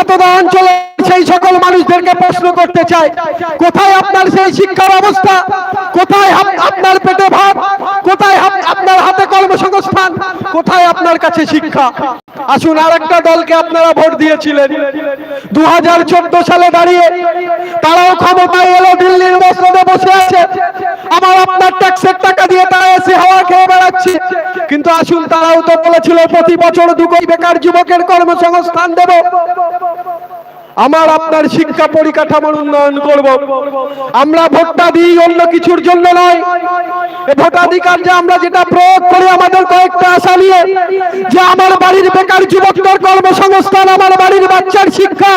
এতদা অঞ্চলে সেই সকল মানুষদেরকে প্রশ্ন করতে চাই, কোথায় আপনার সেই শিক্ষা ব্যবস্থা কোথায় আপনার পেটে ভাত? কোথায় আপনার হাতে কর্মসংস্থান? কোথায় আপনার কাছে শিক্ষা? আসুন আর একটা দলকে আপনারা ভোট দিয়েছিলেন। দু হাজার চোদ্দ সালে দাঁড়িয়ে তারাও ক্ষমতায় এলো, দিল্লির মসনদে বসে আছে। আমার আপনার ট্যাক্সের টাকা দিয়ে তারা এসে হাওয়া খেয়ে বেড়াচ্ছে। কিন্তু আসুন তারাও তো বলেছিল, প্রতি বছর দুকোটি বেকার যুবকের কর্মসংস্থান দেব। আমার আপনার শিক্ষা পরিকাঠামোর উন্নয়ন করব। আমরা ভোটটা দিই অন্য কিছুর জন্য নয়। ভোটাধিকার যে আমরা যেটা প্রয়োগ করি আমাদের কয়েকটা আশা নিয়ে, যে আমার বাড়ির বেকার যুবকদের কর্মসংস্থান, আমার বাড়ির বাচ্চার শিক্ষা,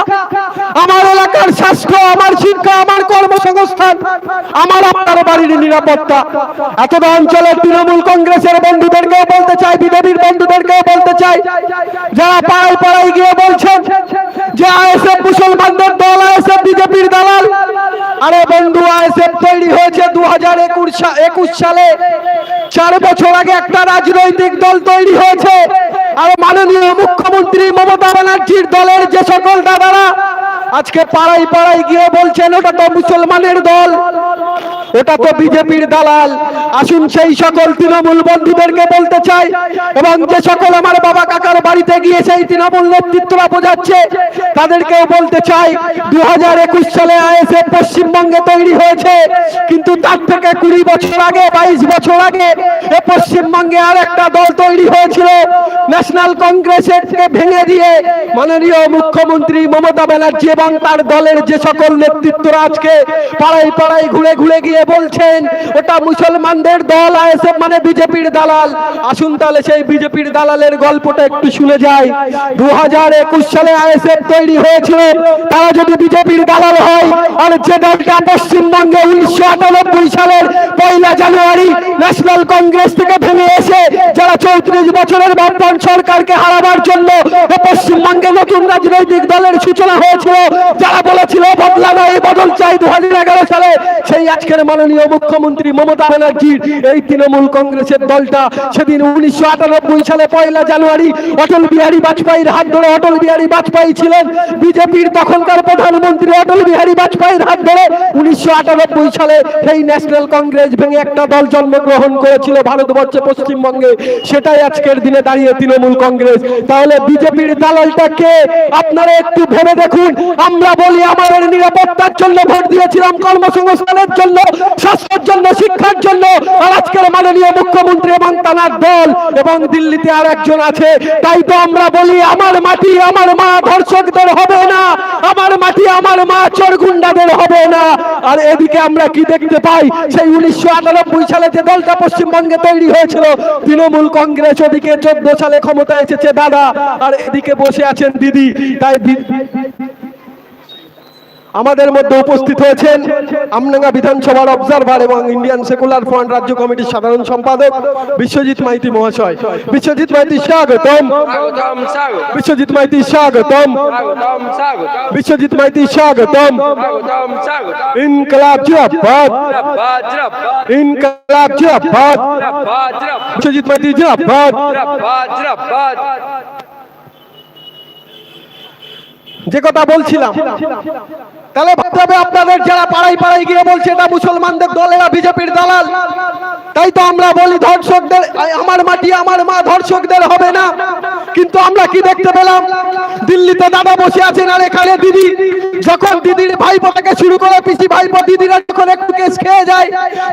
আমার এলাকার স্বাস্থ্য, আমার শিক্ষা, আমার কর্মসংস্থান, আমার আপনার বাড়ির নিরাপত্তা। এতটা অঞ্চলের তৃণমূল কংগ্রেসের বন্ধুদেরকেও বলতে চাই, বিজেপির বন্ধুদেরকেও বলতে চাই, যারা পাড়ায় পাড়ায় গিয়ে বলছেন যে আইএসএফ মুসলমানদের দল, আইএসএফ বিজেপির দালাল। আরে বন্ধু, আইএসএফ তৈরি হয়েছে দু হাজার একুশ সালে। চার বছর আগে একটা রাজনৈতিক দল তৈরি হয়েছে। আর মাননীয় মুখ্যমন্ত্রী মমতা ব্যানার্জির দলের যে সকল দাদারা আজকে পাড়ায় পাড়ায় গিয়ে বলছেন, ওটা তো মুসলমানের দল। ওটা তো বিজেপির দালাল। আসুন সেই সকল তৃণমূল বন্ধুদেরকে বলতে চাই, এবং যে সকল আমার বাবা কাকার বাড়িতে গিয়ে সেই তৃণমূল নেতৃত্বরা বোঝাচ্ছে, তাদেরকেও বলতে চাই দু সালে আইএসএফ পশ্চিমবঙ্গে তৈরি হয়েছে, কিন্তু তার থেকে কুড়ি বছর আগে, বাইশ বছর আগে এ পশ্চিমবঙ্গে আর একটা দল তৈরি হয়েছিল, ন্যাশনাল কংগ্রেসের ভেঙে দিয়ে মাননীয় মুখ্যমন্ত্রী মমতা ব্যানার্জি এবং তার দলের যে সকল নেতৃত্বরা আজকে পাড়ায় পাড়ায় ঘুরে ঘুরে গিয়ে বলছেন, ওটা মুসলমানদের দল, আইএসএফ মানে বিজেপির দালাল। আসুন তাহলে সেই বিজেপির দালালের গল্পটা একটু শুনে যাই। দু হাজার একুশ সালে আইএসএফ তৈরি হয়েছিল। তারা যদি বিজেপির দালাল হয়, আর যে দলটা পশ্চিমবঙ্গে উনিশশো আটানব্বই সালের পয়লা জানুয়ারি ন্যাশনাল কংগ্রেস থেকে ভেঙে এসে যারা চৌত্রিশ বছরের বামপন সরকারকে হারাবার জন্য পশ্চিমবঙ্গে নতুন রাজনৈতিক দলের সূচনা হয়েছিল, যারা বলেছিল, বদলা নয় বদল চাই দুহাজার এগারো সালে। সেই আজকের মাননীয় মুখ্যমন্ত্রী মমতা ব্যানার্জির এই তৃণমূল কংগ্রেসের দলটা সেদিন উনিশশো আটানব্বই সালে পয়লা জানুয়ারি অটল বিহারী বাজপেয়ীর হাত ধরে অটল বিহারী বাজপেয়ী ছিলেন। বিজেপির তখনকার প্রধানমন্ত্রী অটল বিহারী বাজপেয়ীর হাত ধরে উনিশশো আটানব্বই সালে সেই ন্যাশনাল কংগ্রেস ভেঙে একটা দল জন্মগ্রহণ করেছিল ভারতবর্ষে পশ্চিমবঙ্গে। সেটাই আজকের দিনে দাঁড়িয়ে তৃণমূল কংগ্রেস। তাহলে বিজেপির দালালটা কে? আপনারা একটু ভেবে দেখুন। আমরা বলি আমাদের নিরাপত্তার জন্য ভোট দিয়েছিলাম কর্মসংস্থানের জন্য। স্বাস্থ্যের জন্য, শিক্ষার জন্য, আর আজকের মাননীয় মুখ্যমন্ত্রী এবং তানার দল এবং দিল্লিতে আর একজন আছে। তাই তো আমরা বলি, আমার মাটি আমার মা, ধর্ষকদের হবে না। আমার মাটি আমার মা চোর গুন্ডাদের হবে না। আর এদিকে আমরা কি দেখতে পাই? সেই উনিশশো আটানব্বই সালে যে দলটা পশ্চিমবঙ্গে তৈরি হয়েছিল, তৃণমূল কংগ্রেস ওদিকে চোদ্দ সালে ক্ষমতা এসেছে দাদা, আর এদিকে বসে আছেন দিদি। তাই দি- আমাদের মধ্যে উপস্থিত হয়েছেন আমডাঙ্গা বিধানসভার অবজারভার এবং ইন্ডিয়ান সেকুলার ফ্রন্ট রাজ্য কমিটির সাধারণ সম্পাদক বিশ্বজিৎ মাইতি মহাশয়। বিশ্বজিৎ মাইতি স্বাগতম। বিশ্বজিৎ মাইতি স্বাগতম। বিশ্বজিৎ মাইতি স্বাগতম। ইনকলাব জিরাবাদ ইনকলাব জিরাবাদ বিশ্বজিৎ মাইতি জিরাবাদ যে কথা বলছিলাম, তাহলে ভাবতে হবে আপনাদের যারা পাড়ায় পাড়ায় গিয়ে বলছে এটা মুসলমানদের দল, এরা বিজেপির দালাল। তাই তো আমরা বলি ধর্ষকদের আমার মাটি আমার মা ধর্ষকদের হবে না। কিন্তু আমরা কি দেখতে পেলাম? দিল্লিতে দাদা বসে আছেন আর এখানে দিদি। যখন দিদির ভাইপো থেকে শুরু করে পিসি ভাইপো, দিদিরা যখন একটু কেস খেয়ে যায়,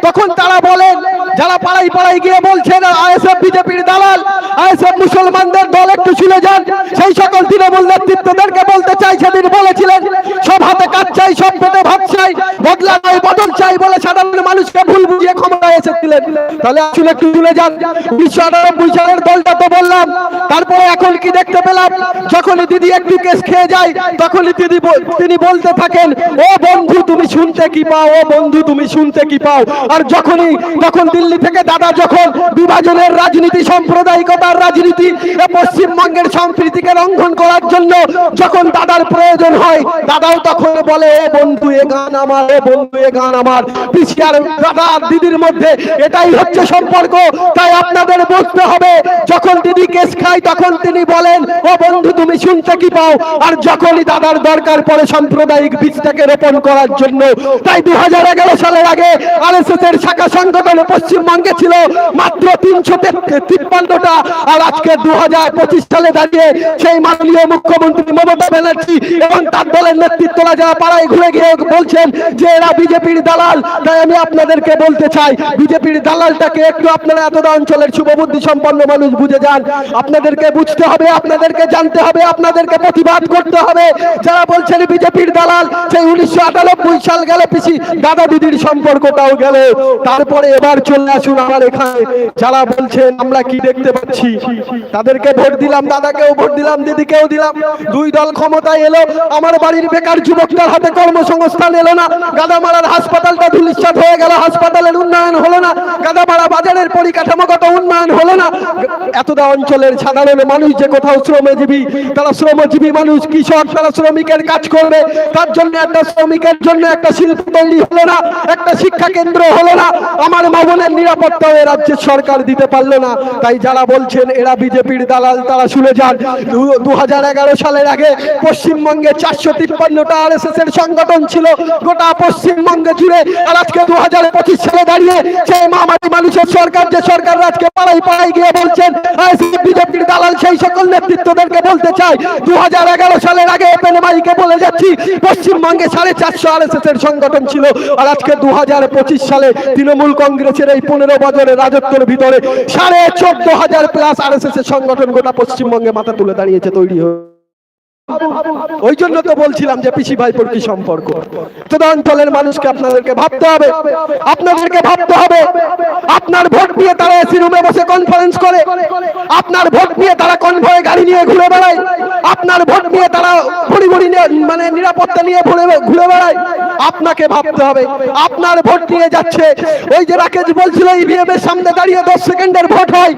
তখন তারা বলেন, যারা পাড়ায় পাড়ায় গিয়ে বলছেন, আইএসএফ, বিজেপির দালাল, আইএসএফ মুসলমানদের দল একটু শুনে যান। সেই সকল তৃণমূল নেতৃত্বদেরকে বলতে চাই, সেদিন বলেছিলেন, সব হাতে কাজ চাই, সব পেটে ভাত চাই, বদলা নয় বদল চাই বলে সাধারণ মানুষকে ভুল বুঝিয়ে ক্ষমতায় এসেছিলেন তাহলে আসলে একটু শুনে যান। উনিশশো আটানব্বই সালের দলটা তো বললাম। তারপরে এখন কি দেখতে পেলাম? যখনই দিদি একটু কেস খেয়ে যায়, তখনই দিদি তিনি বলতে থাকেন, ও বন্ধু, তুমি শুনতে কি পাও? ও বন্ধু, তুমি শুনতে কি পাও? আর যখনই তখন দিল্লি থেকে দাদা যখন বিভাজনের রাজনীতি, সাম্প্রদায়িকতার রাজনীতি পশ্চিমবঙ্গের সম্প্রীতিকে লঙ্ঘন করার জন্য যখন দাদার প্রয়োজন হয়, দাদাও তখন বলে, এ বন্ধু, এ গান আমার, এ বন্ধু, এ গান আমার। পিছিয়ে দাদা দিদির মধ্যে এটাই এটাই হচ্ছে সম্পর্ক তাই আপনাদের বুঝতে হবে যখন দিদি কেস খায় তখন তিনি বলেন, ও বন্ধু, তুমি শুনতে কি পাও? আর যখনই দাদার দরকার পড়ে সাম্প্রদায়িক বীজটাকে রোপণ করার জন্য, তাই দু সালের আগে আরএসএস এর শাখা সংগঠন পশ্চিমবঙ্গে ছিল মাত্র তিনশো তিপ্পান্নটা। আর আজকে দু সালে দাঁড়িয়ে সেই মাননীয় মুখ্যমন্ত্রী মমতা ব্যানার্জি এবং তার দলের নেতৃত্বরা যারা পাড়ায় ঘুরে গিয়ে বলছেন যে, এরা বিজেপির দালাল। তাই আমি আপনাদেরকে বলতে চাই, বিজেপির দালালটাকে একটু আপনারা এতটা অঞ্চলের শুভবুদ্ধি সম্পন্ন মানুষ বুঝে যান। আপনাদেরকে বুঝতে হবে, আপনাদেরকে জানতে হবে, আপনাদেরকে প্রতিবাদ করতে হবে। যারা বলছেন বিজেপির দালাল, সেই উনিশশো আটানব্বই সাল গেল পিসি দাদা দিদির সম্পর্কটাও গেল। তারপরে এবার চলে আসুন আমার এখানে। যারা বলছেন, আমরা কি দেখতে পাচ্ছি? তাদেরকে ভোট দিলাম, দাদাকেও ভোট দিলাম, দিদিকেও দিলাম। দুই দল ক্ষমতায় এলো, আমার বাড়ির বেকার যুবকদের হাতে কর্মসংস্থান এলো না। গাদামারার হাসপাতালটা ধুলিশ্বাত হয়ে গেল, হাসপাতালের উন্নয়ন হলো না। গাদামারা বাজারের পরিকাঠামোগত উন্নয়ন হলো না। এতটা অঞ্চলের সাধারণ মানুষ যে কোথাও শ্রমজীবী, তারা শ্রমজীবী মানুষ, কৃষক, তারা শ্রমিকের কাজ করবে। তার জন্য একটা শ্রমিকের জন্য একটা শিল্প তৈরি হলো না, একটা শিক্ষা কেন্দ্র হলো না। আমার মামনের নিরাপত্তাও এ রাজ্যের সরকার দিতে পারল না। তাই যারা বলছেন, এরা বিজেপির দালাল, তারা শুনে যান। দু হাজার এগারো সালের আগে পশ্চিমবঙ্গে চারশো তিপ্পান্নটা আর এস এর সংগঠন ছিল, গোটা পশ্চিমবঙ্গে জুড়ে। আর আজকে দু হাজার পঁচিশ সালে দাঁড়িয়ে সেই মামাটি মানুষের সরকার, যে সরকার আজকে পাড়াই পাড়াই গিয়ে বলছেন বিজেপির দালাল সেই সকল নেতৃত্বদেরকে বলতে চাই দু হাজার এগারো সালের আগে ওপেন মাইকে বলে যাচ্ছি, পশ্চিমবঙ্গে সাড়ে চারশো আর এর সংগঠন ছিল। আর আজকে দু হাজার পঁচিশ সালে তৃণমূল কংগ্রেসের এই পনেরো বছরের রাজত্বের ভিতরে সাড়ে চোদ্দ হাজার প্লাস আর এর সংগঠন গোটা পশ্চিমবঙ্গে মাথা তুলে দাঁড়িয়েছে, তৈরি হয়ে ওই জন্য তো বলছিলাম যে পিসি ভাইপোর কি সম্পর্ক? অঞ্চলের মানুষকে আপনাদেরকে ভাবতে হবে। আপনাদেরকে ভাবতে হবে, আপনার ভোট তারা এসি রুমে বসে কনফারেন্স করে। আপনার ভোট তারা কনভয়ে গাড়ি নিয়ে ঘুরে বেড়ায়। আপনার ভোট তারা মানে নিরাপত্তা নিয়ে ঘুরে ঘুরে বেড়ায়। আপনাকে ভাবতে হবে। আপনার ভোট নিয়ে যাচ্ছে। ওই যে রাকেশ বলছিল ইভিএম এর সামনে দাঁড়িয়ে দশ সেকেন্ডের ভোট হয়।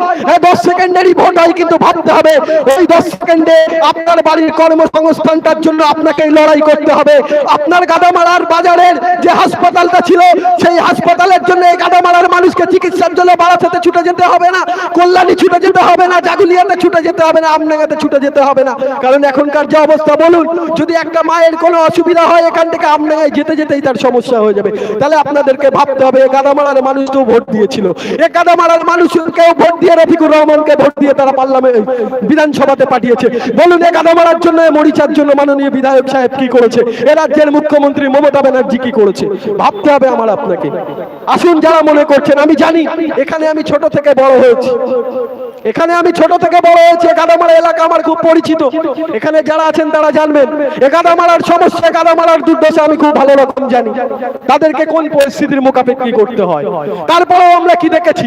দশ সেকেন্ডেরই ভোট হয়, কিন্তু ভাবতে হবে, ওই দশ সেকেন্ডে আপনার বাড়ির কর্মসংস্থানটার জন্য আপনাকে লড়াই করতে হবে। আপনার গাদামারার বাজারের যে হাসপাতালটা ছিল, সেই হাসপাতালের জন্য এই গাদামারার মানুষকে চিকিৎসার জন্য বারাসাতে ছুটে যেতে হবে না, কল্যাণী ছুটে যেতে হবে না, জাগুলিয়াতে ছুটে যেতে হবে না আমনাগাতে ছুটে যেতে হবে না। কারণ এখনকার যে অবস্থা, বলুন, যদি একটা মায়ের কোনো অসুবিধা হয় এখান থেকে আমনাগায় যেতে যেতেই তার সমস্যা হয়ে যাবে। তাহলে আপনাদেরকে ভাবতে হবে, এ মানুষ তো ভোট দিয়েছিল। এ গাদামারার মানুষকেও ভোট দিয়ে রফিকুর রহমানকে ভোট দিয়ে তারা পার্লামেন্ট বিধানসভাতে পাঠিয়েছে। বলুন, এ গাদামারার জন্য এ মরিচার জন্য মাননীয় বিধায়ক সাহেব কি করেছে? এ রাজ্যের মুখ্যমন্ত্রী মমতা ব্যানার্জি কি করেছে? ভাবতে হবে আমার আপনাকে। আসুন যারা মনে করছেন, আমি জানি, এখানে আমি ছোট থেকে বড় হয়েছি। এখানে আমি ছোট থেকে বড় হয়েছি, গাদামারা এলাকা আমার খুব পরিচিত। এখানে যারা আছেন তারা জানবেন, এ গাদামারার সমস্যা গাদামারার দুর্দশা আমি খুব ভালো রকম জানি। তাদেরকে কোন পরিস্থিতির মোকাবিলা করতে হয়? তারপরেও আমরা কি দেখেছি?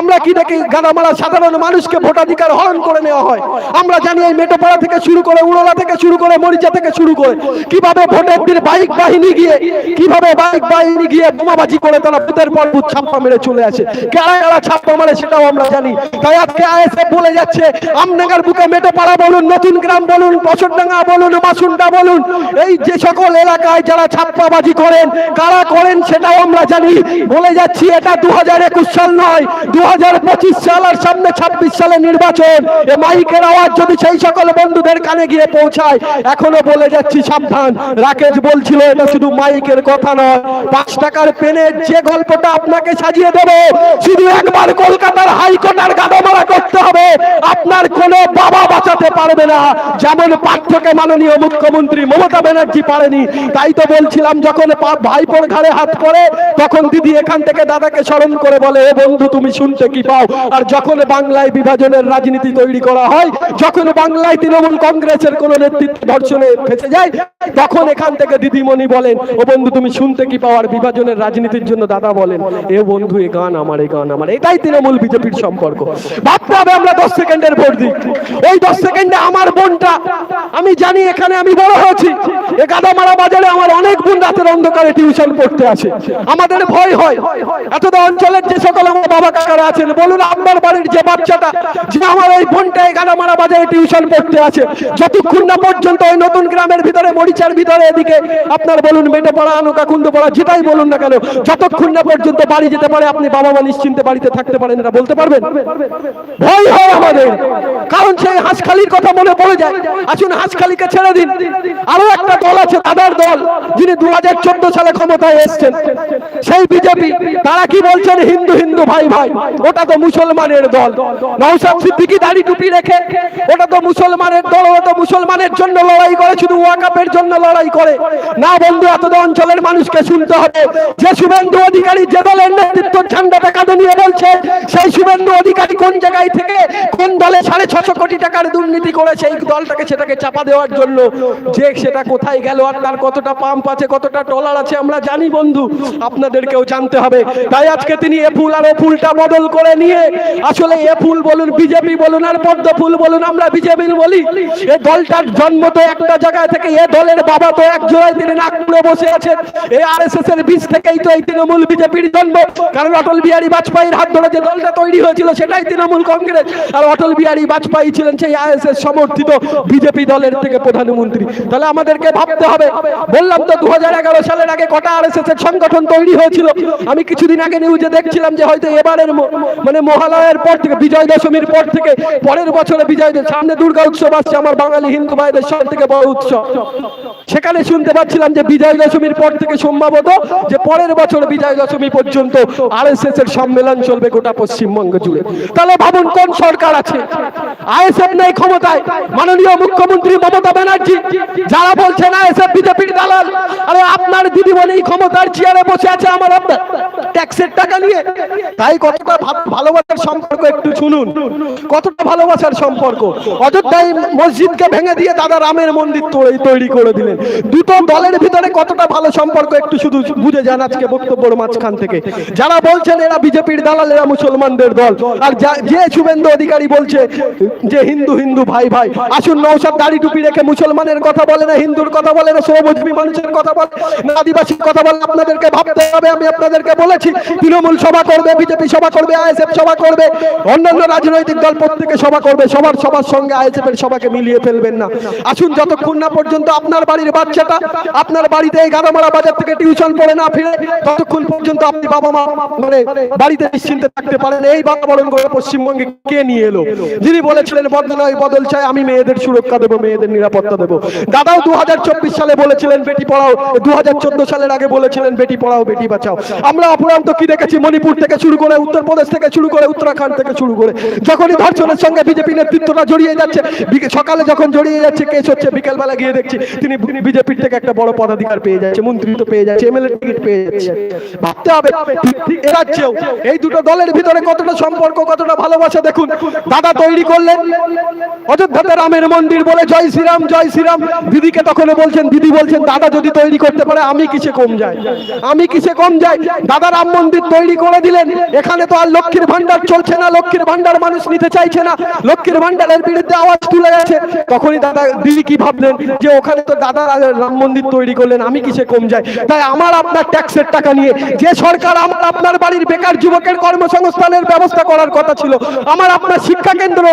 আমরা কি দেখি গাদামারা সাধারণ মানুষকে ভোটাধিকার হরণ করে নেওয়া হয়? আমরা জানি এই মেটোপাড়া থেকে শুরু করে উড়োলা থেকে শুরু করে মরিচা থেকে শুরু করে কীভাবে ভোটের দিন বাইক বাহিনী গিয়ে, কীভাবে বাইক বাহিনী গিয়ে বোমাবাজি করে তারা ভূতের পর ভূত ছাপ্পা মেরে চলে আসে। কারা কারা ছাপ্পা মারে সেটাও আমরা জানি। তাই আজকে আইএসএফ বলে যাচ্ছে। আমনগর বুকে মেটোপাড়া বলুন, নতুন গ্রাম বলুন বসরডাঙ্গা বলুন মাসুন্ডা বলুন। এই যে সকল এলাকায় যারা ছাপ্পাবাজি করেন, কারা করেন সেটাও আমরা জানি। বলে যাচ্ছি, এটা দু হাজার একুশ সাল নয় দু হাজার পঁচিশ সাল আর সামনে ছাব্বিশ সালে নির্বাচন। এ মাইকের আওয়াজ যদি সেই সকল বন্ধুদের কানে গিয়ে পৌঁছায়, এখনও বলে যাচ্ছি সাবধান। রাকেশ বলছিল, এটা শুধু মাইকের কথা নয়, পাঁচ টাকার পেনের যে গল্পটা আপনাকে সাজিয়ে দেবে, শুধু একবার কলকাতার হাইকোর্টের গাদামারা করতে হবে। আপনার কোনো বাবা বাঁচাতে পারবে না। যেমন পাঠ্যকে মাননীয় মুখ্যমন্ত্রী মমতা ব্যানার্জি পারেনি, তাই তো বলছিলাম, যখন ভাইপোর ঘাড়ে হাত পড়ে, তখন দিদি এখান থেকে দাদাকে স্মরণ করে বলে, এ বন্ধু, তুমি শুনতে কি পাও? আর যখন বাংলায় বিভাজনের রাজনীতি তৈরি করা হয়, যখন বাংলায় তৃণমূল কংগ্রেসের কোন নেতৃত্ব ধর্ষণে ফেসে যায়, তখন এখান থেকে দিদিমণি বলেন, ও বন্ধু, তুমি শুনতে কি পাও? আর বিভাজনের রাজনীতির জন্য দাদা বলেন, এ বন্ধু, এ গান আমার, এ গান আমার। এটাই তৃণমূল বিজেপির সম্পর্ক। ভাবতে হবে আমরা দশ সেকেন্ডের ভোট দিই ওই দশ সেকেন্ডে আমার বোনটা, আমি জানি এখানে আমি বড় হয়েছি। এ গাদামারা বাজারে আমার অনেক বোন রাতের অন্ধকারে টিউশন পড়তে আসে। আমাদের ভয় হয়। এতটা অঞ্চলের যে সকল আমার বাবা কাকারা আছেন, বলুন আপনার বাড়ির যে বাচ্চাটা, যে আমার ওই বোনটা এই গাদামারা বাজারে টিউশন পড়তে আছে যতক্ষণ না পর্যন্ত ওই নতুন গ্রামের ভিতরে, মরিচার ভিতরে এদিকে আপনার বলুন মেটে পড়া আনুকা কুন্দ পড়া, যেটাই বলুন না কেন, যতক্ষণ না পর্যন্ত বাড়ি যেতে পারে, আপনি বাবা মা নিশ্চিন্তে বাড়িতে থাকতে পারেন এটা বলতে পারবেন? ভয় হয় আমাদের। কারণ সেই হাঁসখালির কথা মনে পড়ে যায়। আসুন হাঁসখালিকে ছেড়ে দিন। আরও একটা দল আছে দাদার দল, যিনি দু সালে ক্ষমতায় এসেছেন। সেই বিজেপি, তারা কি বলছেন? হিন্দু হিন্দু, ভাই ভাই, ওটা তো মুসলমানের দল। নৌসাদ সিদ্দিকি দাড়ি টুপি রেখে, ওটা তো মুসলমানের দল ওটা তো মুসলমানের জন্য লড়াই করে, শুধু ওয়াকাপের জন্য লড়াই করে। না বন্ধু, এত অঞ্চলের মানুষকে শুনতে হবে। যে শুভেন্দু অধিকারী যে দলের নেতৃত্ব ঝান্ডাটা কাঁধে নিয়ে বলছে, সেই শুভেন্দু অধিকারী কোন জায়গায় থেকে কোন দলে সাড়ে ছশো কোটি টাকার দুর্নীতি করে সেই দলটাকে সেটাকে চাপা দেওয়ার জন্য। যে সেটা কোথায় গেল আর তার কতটা পাম্প আছে, কতটা টলার আছে, আমরা জানি বন্ধু, আপনাদেরকেও জানতে হবে। তাই আজকে তিনি এ ফুল আর ও ফুলটা বদল করে নিয়ে, আসলে এ ফুল বলুন, বিজেপি বলুন আর পদ্ম ফুল বলুন, আমরা বিজেপি বলি। এই দলটার জন্ম তো একটা জায়গায় থেকে, এ দলের বাবা তো এক জোড়ায় তিনি নাগপুরে বসে আছেন। এই এস এর বীজ থেকেই তো এই তৃণমূল বিজেপির জন্ম। কারণ অটল বিহারী বাজপেয়ীর হাত ধরে যে দলটা তৈরি হয়েছিল, সেটাই তৃণমূল কংগ্রেস আর অটল বিহারী বাজপেয়ী ছিলেন সেই আরএসএস সমর্থিত বিজেপি দলের থেকে প্রধানমন্ত্রী। তাহলে আমাদেরকে ভাবতে হবে, বললাম তো দু সালের আগে কটা আরএসএস এর সংগঠন তৈরি হয়েছিল? আমি কিছুদিন আগে নিউজে দেখছিলাম যে হয়তো এবারের মানে মহালয়ের পর থেকে, বিজয় দশমীর পর থেকে, পরের বছরে বিজয় সামনে দুর্গা উৎসব আসছে, আমার বাঙালি হিন্দু ভাইদের সব থেকে বড় উৎসব। সেখানে শুনতে পাচ্ছিলাম যে বিজয় দশমীর পর থেকে সম্ভবত যে পরের বছর বিজয় দশমী পর্যন্ত আরএসএস এর সম্মেলন চলবে গোটা পশ্চিমবঙ্গ জুড়ে। তাহলে ভাবুন কোন সরকার আছে। আইএসএফ নেই ক্ষমতায়। মাননীয় মুখ্যমন্ত্রী মমতা ব্যানার্জি, যারা বলছেন আইএসএফ বিজেপির দালাল, আরে আপনার দিদিমণি ক্ষমতার চেয়ারে বসে আছে আমার আপনার ট্যাক্সের টাকা নিয়ে। তাই কতটা ভালোবাসার সম্পর্ক একটু শুনুন। কতটা ভালোবাসার সম্পর্ক? অযোধ্যায় মসজিদকে ভেঙে দিয়ে দাদা রামের মন্দির তৈরি- করে দিলেন। দুটো দলের ভিতরে কতটা ভালো সম্পর্ক একটু শুধু বুঝে যান আজকে বক্তব্যের মাঝখান থেকে। যারা বলছেন এরা বিজেপির দালাল, এরা মুসলমানদের দল। আর যা- যে শুভেন্দু অধিকারী বলছে যে হিন্দু হিন্দু ভাই ভাই, আসুন নৌসাদ দাড়ি টুপি রেখে মুসলমানের কথা বলে না, হিন্দুর কথা বলে না সৌমজীবী মানুষের কথা বলে না, আদিবাসীর কথা বলে আপনাদেরকে ভাবতে হবে, আমি আপনাদেরকে বলেছি, তৃণমূল সভা করবে, বিজেপি সভা করবে, আইএসএফ সভা করবে, অন্যান্য রাজনৈতিক দল প্রত্যেকে সভা করবে, সবার সবার সঙ্গে আইএসএফ এর সভাকে মিলিয়ে ফেলবেন না। আসুন যতক্ষণ না পর্যন্ত আপনার বাড়ির বাচ্চাটা আপনার বাড়িতে গাদামারা বাজার থেকে টিউশন পড়ে না ফিরে, ততক্ষণ পর্যন্ত আপনি বাবা মা মানে বাড়িতে নিশ্চিন্তে থাকতে পারেন। এই বাতাবরণ করে পশ্চিমবঙ্গে কে নিয়ে এলো? যিনি বলেছিলেন বদলাই বদল চাই, আমি মেয়েদের সুরক্ষা দেবো, মেয়েদের নিরাপত্তা দেবো। দাদাও দু সালে বলেছিলেন, বেটি পড়াও। দু সালের আগে বলেছিলেন, বেটি পড়াও, বেটি বাঁচাও। আমরা অপরান্ত কি দেখেছি? মণিপুর থেকে শুরু করে, উত্তরপ্রদেশ থেকে শুরু করে, উত্তরাখণ্ড থেকে শুরু করে। যখনই ধর্ষণের সঙ্গে বিজেপি নেতৃত্বটা জড়িয়ে যাচ্ছে সকালে যখন জড়িয়ে যাচ্ছে, কেস হচ্ছে, বিকেলবেলা গিয়ে দেখছি, তিনি বিজেপির থেকে একটা বড় পদাধিকার পেয়ে যাচ্ছে, মন্ত্রী তো পেয়ে যাচ্ছে এমএলএ টিকিট পেয়ে যাচ্ছে। ভাবতে হবে ঠিক- ঠিক এ রাজ্যেও এই দুটো দলের ভিতরে কতটা সম্পর্ক, কতটা ভালোবাসা দেখুন। দাদা তৈরি করলেন। অযোধ্যাতে রামের মন্দির বলে জয় শ্রীরাম জয় শ্রীরাম। দিদিকে তখন বলছেন, দিদি বলছেন, দাদা যদি তৈরি করতে পারে, আমি কিসে কম যাই? আমি কিসে কম যাই? দাদা রাম মন্দির তৈরি করে দিলেন। এখানে তো আর লক্ষ্মীর ভান্ডার চলছে না, লক্ষ্মীর ভান্ডার মানুষ নিতে চাইছে না। লক্ষ্মীর ভান্ডারের বিরুদ্ধে আওয়াজ তুলে গেছে। তখনই দাদা, দিদি কি ভাবলেন যে ওখানে তো দাদা রাম মন্দির তৈরি করলেন, আমি কিসে কম যাই? তাই আমার আপনার ট্যাক্সের টাকা নিয়ে, যে সরকার আমার আপনার বাড়ির বেকার যুবকের কর্মসংস্থানের ব্যবস্থা করার কথা ছিল আমার আপনার শিক্ষা কেন্দ্র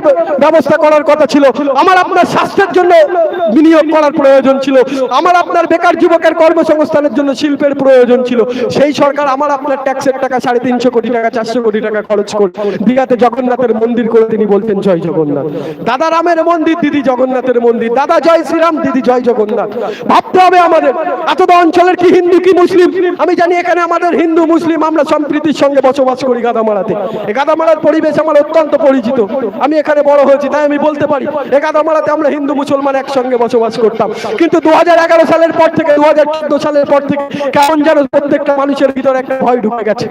ব্যবস্থা করার কথা ছিল। আমার আপনার স্বাস্থ্যের জন্য বিনিয়োগ করার প্রয়োজন ছিল। আমার আপনার বেকার যুবকের কর্মসংস্থানের জন্য শিল্পের প্রয়োজন ছিল। সেই সরকার আমার আপনার ট্যাক্সের টাকা সাড়ে তিনশো কোটি টাকা, চারশো কোটি টাকা খরচ করে দীঘাতে জগন্নাথের মন্দির করে তিনি বলতেন, জয় জগন্নাথ। দাদা রামের মন্দির, দিদি জগন্নাথের মন্দির। দাদা জয় শ্রীরাম, দিদি জয় জগন্নাথ। ভাবতে হবে আমাদের এতটা অঞ্চলের কি হিন্দু, কি মুসলিম? আমি জানি এখানে আমাদের হিন্দু, মুসলিম, আমরা সম্প্রীতির সঙ্গে বসবাস করি গাদামারাতে। গাদামারার পরিবেশ আমার অত্যন্ত পরিচিত। আমি এখানে বড় হয়েছি, তাই আমি বলতে পারি এই গাদামারাতে আমরা হিন্দু মুসলমান একসঙ্গে বসবাস করতাম। কিন্তু দু সালের পর থেকে দু সালের পর থেকে কেমন যেন প্রত্যেকটা মানুষের ভিতরে একটা ভয় ঢুকে গেছে।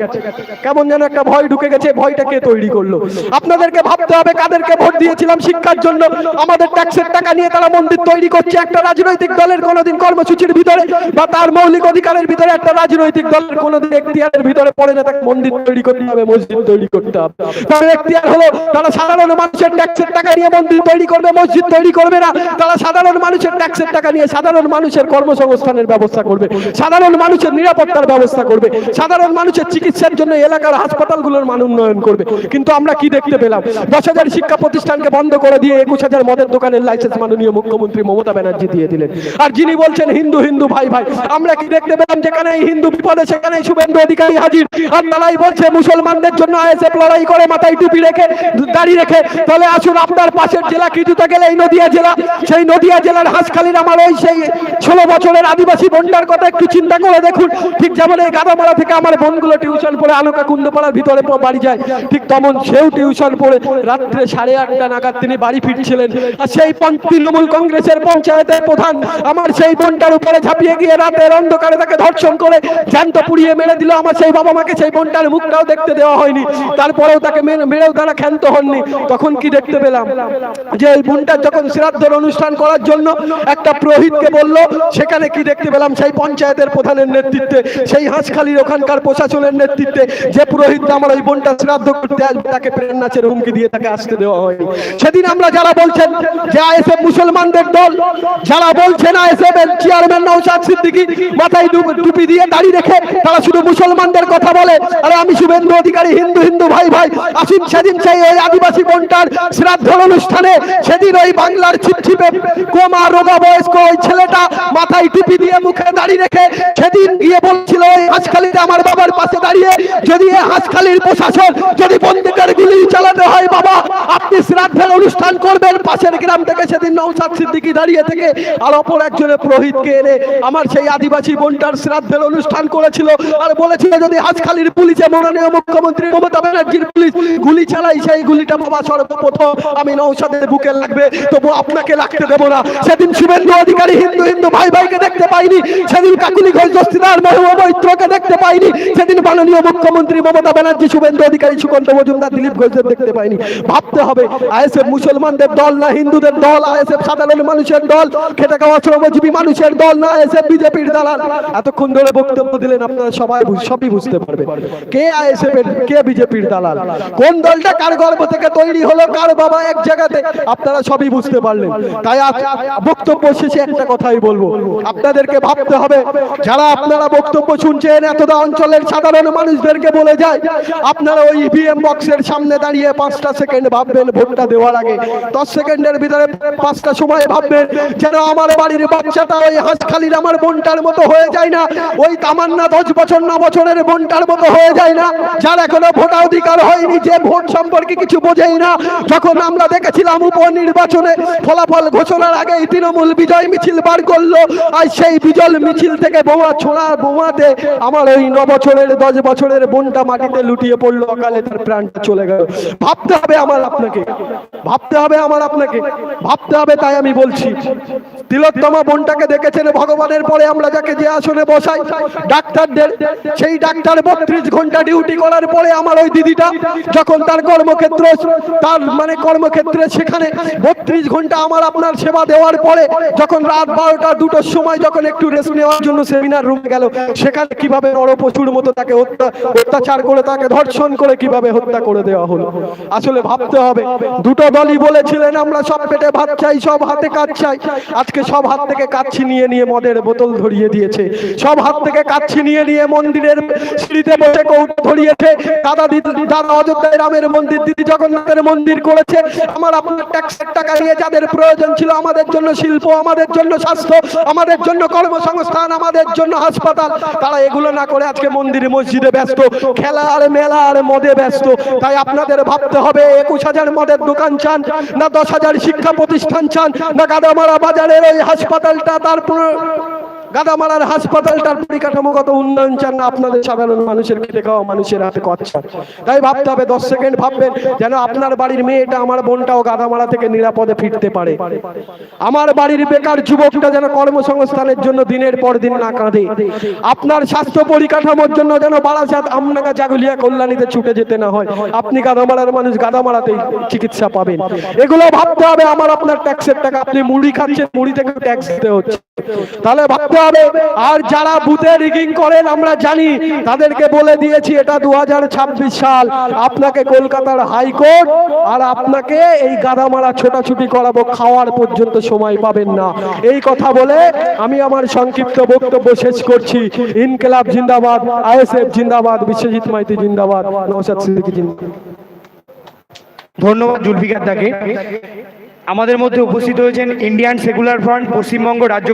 কেমন যেন একটা ভয় ঢুকে গেছে ভয়টা কে তৈরি করল? আপনাদেরকে ভাবতে হবে, কাদেরকে ভোট দিয়েছিলাম শিক্ষার জন্য? আমাদের ট্যাক্সের টাকা নিয়ে তারা মন্দির তৈরি করছে একটা রাজনৈতিক দলের কোনোদিন কর্মসূচির ভিতরে বা তার মৌলিক অধিকারের ভিতরে একটা রাজনৈতিক দলের কোনোদিন এখতিয়ারের ভিতরে পড়ে না, তাকে মন্দির তৈরি করতে হবে, মসজিদ তৈরি করতে হবে। হলো, তারা সাধারণ মানুষের ট্যাক্সের টাকা নিয়ে মন্দির তৈরি করবে, মসজিদ তৈরি করবে না। তারা সাধারণ মানুষের ট্যাক্সের টাকা নিয়ে সাধারণ মানুষের কর্মসংস্থানের ব্যবস্থা করবে, সাধারণ মানুষের নিরাপত্তার ব্যবস্থা করবে, সাধারণ মানুষের চিকিৎসার জন্য এলাকার হাসপাতালগুলোর মান উন্নয়ন করবে। কিন্তু আমরা কি দেখতে পেলাম? দশ হাজার শিক্ষা প্রতিষ্ঠানকে বন্ধ করে দিয়ে একুশ হাজার মদের দোকানের লাইসেন্স মাননীয় মুখ্যমন্ত্রী মমতা ব্যানার্জি দিয়ে দিলেন। আর যিনি বলছেন হিন্দু হিন্দু ভাই ভাই, আমরা কি দেখতে পেলাম যেখানে হিন্দু বিপদে সেখানে শুভেন্দু অধিকারী হাজির? আর তারাই বলছে মুসলমানদের জন্য আইএসএফ লড়াই করে মাথায় টুপি রেখে দাড়ি রেখে, তাহলে আসুন আপনার পাশের জেলা গেলে এই নদিয়া জেলা। সেই নদিয়া জেলার হাঁসখালির আমার ওই সেই ষোলো বছরের আদিবাসী কথা একটু চিন্তা করে দেখুন। ঠিক যেমন এই থেকে আমার বোনগুলো টিউশন পড়ে আলোকা কুন্দপাড়ার ভিতরে বাড়ি যায়। ঠিক তেমন সেও টিউশন পড়ে। রাত্রে সাড়ে আটটা নাগাদ তিনি বাড়ি ফিরছিলেন। আর সেই তৃণমূল কংগ্রেসের পঞ্চায়েতের প্রধান আমার সেই বোনটার উপরে ঝাঁপিয়ে গিয়ে রাতের অন্ধকারে তাকে ধর্ষণ করে জ্যান্ত পুড়িয়ে মেরে দিল। আমার সেই বাবা মাকে সেই বোনটার মুখটাও দেখতে দেওয়া হয়নি। তারপরেও তাকে মেরে- তারা ক্ষান্ত হননি, তখন কি দেখতে পেলাম? যে এই বোনটার যখন শ্রাদ্ধের অনুষ্ঠান করার জন্য একটা পুরোহিতকে বলল, সেখানে কি দেখতে পেলাম? সেই পঞ্চায়েতের প্রধানের নেতৃত্বে, সেই হাঁসখালির ওখানকার প্রশাসনের নেতৃত্বে যে পুরোহিত আমার ওই বোনটা শ্রাদ্ধ করতে আসবে, তাকে প্রেরণ নাচের হুমকি দিয়ে তাকে আসতে দেওয়া হয়নি। সেদিন আমরা যারা বলছেন যে আইএসএফ মুসলমানদের দল, যারা বলছেন আইএসএফ এর চেয়ারম্যান নৌসাদ সিদ্দিকী মাথায় টুপি- দিয়ে দাড়ি রেখে তারা শুধু মুসলমানদের কথা বলে, আরে আমি শুভেন্দু অধিকারী, হিন্দু হিন্দু ভাই ভাই, আসুন সেদিন সেই ওই আদিবাসী বোনটার শ্রাদ্ধের অনুষ্ঠানে, সেদিন ওই বাংলার ছিপছিপে কোমা রোগা বয়স্ক ওই ছেলেটা মাথায় টুপি দিয়ে মুখে দাড়ি রেখে সেদিন গিয়ে বলছিল, ওই হাঁসখালিতে আমার বাবার পাশে দাঁড়িয়ে যদি হাঁসখালির প্রশাসন যদি বন্দুকের গুলি চালাতে হয়, বাবা, আপনি শ্রাদ্ধের অনুষ্ঠান করবেন, পাশের গ্রাম থেকে সেদিন নৌসাদ সিদ্দিকি দাঁড়িয়ে থেকে আর অপর একজনের পুরোহিতকে এনে আমার সেই আদিবাসী বোনটার শ্রাদ্ধের অনুষ্ঠান করেছিল আর বলেছিল, যদি হাঁসখালির পুলিশে মাননীয় মুখ্যমন্ত্রী মমতা ব্যানার্জির পুলিশ গুলি চালাই সেই গুলিটা বাবা সর্বপ্রথম। আমি নৌসাদের বুকে লাগবে, তবু আপনাকে লাগতে না। সেদিন শুভেন্দু অধিকারী হিন্দু হিন্দু ভাই ভাইকে দেখতে পাইনি। সেদিন কাকুলি মহুয়া মৈত্রকে দেখতে পাইনি। সেদিন মাননীয় মুখ্যমন্ত্রী মমতা ব্যানার্জি, শুভেন্দু অধিকারী, সুকান্ত মজুমদার, দিলীপ ঘোষদের দেখতে পাইনি। ভাবতে হবে মুসলমানদের দল না হিন্দুদের দল, আইএসএফ সাধারণ মানুষের দল খেটে খাওয়া শ্রমজীবী মানুষের দল না আইএসএফ বিজেপির দালাল। এতক্ষণ ধরে বক্তব্য দিলেন আপনারা সবাই, সবই বুঝতে পারবেন কে আইএসএফ এর কে বিজেপির দালাল? কোন দলটা কার গর্ভ থেকে তৈরি হলো? কার বাবা এক জায়গাতে? আপনারা সবই বুঝতে পারলেন। তাই বক্তব্য শেষে একটা কথাই বলব। আপনাদেরকে ভাবতে হবে, যারা আপনারা বক্তব্য শুনছেন এতটা অঞ্চলের সাধারণ মানুষদেরকে বলে যায়, আপনারা ওই ইভিএম বক্সের সামনে দাঁড়িয়ে পাঁচটা সেকেন্ড ভাববেন ভোটটা দেওয়ার আগে। দশ সেকেন্ডের ভিতরে পাঁচটা সময় ভাববেন, যেন আমার বাড়ির বাচ্চাটা ওই হাঁসখালির আমার বোনটার মতো হয়ে যায় না, ওই তামান্না দশ বছর, ন বছরের বোনটার মতো হয়ে যায় না, যার এখনও ভোটাধিকার হয়নি, যে ভোট সম্পর্কে কিছু বোঝেই না। যখন আমরা দেখেছিলাম উপনির্বাচনে ফলাফল ঘোষণার আগে তৃণমূল বিজয় মিছিল বার করল, আর সেই বিজল মিছিল থেকে বোমা ছোড়া বোমাতে আমার ওই ন বছরের দশ বছরের বোনটা মাটিতে লুটিয়ে পড়ল, অকালে তার প্রাণটা চলে গেল। ভাবতে হবে আমার আপনাকে, ভাবতে হবে আমার আপনাকে, ভাবতে হবে তাই আমি বলছি। তিলোত্তমা বোনটাকে দেখেছেন ভগবানের পরে আমরা যাকে যে আসনে বসাই, ডাক্তারদের, সেই ডাক্তার বত্রিশ ঘণ্টা ডিউটি করার পরে আমার ওই দিদিটা, যখন তার কর্মক্ষেত্র তার মানে কর্মক্ষেত্রে সেখানে বত্রিশ ঘণ্টা আমার আপনার সেবা দেওয়ার পরে যখন রাত বারোটা দুটোর সময় যখন একটু রেস্ট নেওয়ার জন্য সেমিনার রুমে গেল, সেখানে কীভাবে নরপশুর মতো তাকে হত্যা- অত্যাচার করে তাকে ধর্ষণ করে কীভাবে হত্যা করে দেওয়া হলো। আসলে ভাবতে হবে, দুটো দলই বলেছিলেন, আমরা সব পেটে ভাত চাই সব হাতে কাজ চাই। আজকে সব হাত থেকে কাচ্ছি নিয়ে নিয়ে মদের বোতল ধরিয়ে দিয়েছে। সব হাত থেকে কাচ্ছি নিয়ে নিয়ে মন্দিরের সিঁড়িতে বসে কৌটো ধরিয়েছে। দাদা দিদি, দাদা অযোধ্যায় রামের মন্দির, দিদি জগন্নাথের মন্দির করেছে। আমার আপনার ট্যাক্সের টাকা নিয়ে যাদের প্রয়োজন ছিল, আমাদের জন্য শিল্প, আমাদের জন্য স্বাস্থ্য, আমাদের জন্য কর্মসংস্থান, আমাদের জন্য হাসপাতাল, তারা এগুলো না করে আজকে মন্দিরে মসজিদে ব্যস্ত, খেলা আর মেলা আর মদে ব্যস্ত। তাই আপনাদের ভাবতে হবে, একুশ হাজার মদের দোকান চান, না দশ হাজার শিক্ষা প্রতিষ্ঠান চান, না গাদামারা বাজারের ওই হাসপাতালটা, তারপর গাদামালার হাসপাতালটার পরিকাঠামোগত উন্নয়ন চান না, আপনাদের সাধারণ মানুষের খেটে খাওয়া মানুষের হাতে কচ্ছা তাই ভাবতে হবে, দশ সেকেন্ড ভাববেন যেন আপনার বাড়ির মেয়েটা আমার বোনটাও গাদামালা থেকে নিরাপদে ফিরতে পারে। আমার বাড়ির বেকার যুবকটা যেন কর্মসংস্থানের জন্য দিনের পর দিন না কাঁদে। আপনার স্বাস্থ্য পরিকাঠামোর জন্য যেন বারাসাত আমনাগা জাগুলিয়া কল্যাণীতে ছুটে যেতে না হয়। আপনি গাদামালার মানুষ গাদামালাতেই চিকিৎসা পাবেন। এগুলো ভাবতে হবে, আমার আপনার ট্যাক্সের টাকা, আপনি মুড়ি খাচ্ছেন, মুড়ি থেকে ট্যাক্স দিতে হচ্ছে। তাহলে ভাবতে হবে। আর যারা বুথে রিগিং করেন, আমরা জানি, তাদেরকে বলে দিয়েছি, এটা দু সাল। আপনাকে কলকাতার হাইকোর্ট আর আপনাকে এই গাদামারা ছোটাছুটি করাবো, খাওয়ার পর্যন্ত সময় পাবেন না। এই কথা বলে আমি আমার সংক্ষিপ্ত বক্তব্য শেষ করছি। ইনকেলাব জিন্দাবাদ, আইএসএফ জিন্দাবাদ, বিশ্বজিৎ মাইতি জিন্দাবাদ নৌসাদ সিদ্দিকী জিন্দাবাদ। ধন্যবাদ জুলফিকার দাকে আমাদের মধ্যে উপস্থিত হয়েছেন ইন্ডিয়ান সেকুলার ফ্রন্ট, পশ্চিমবঙ্গ রাজ্য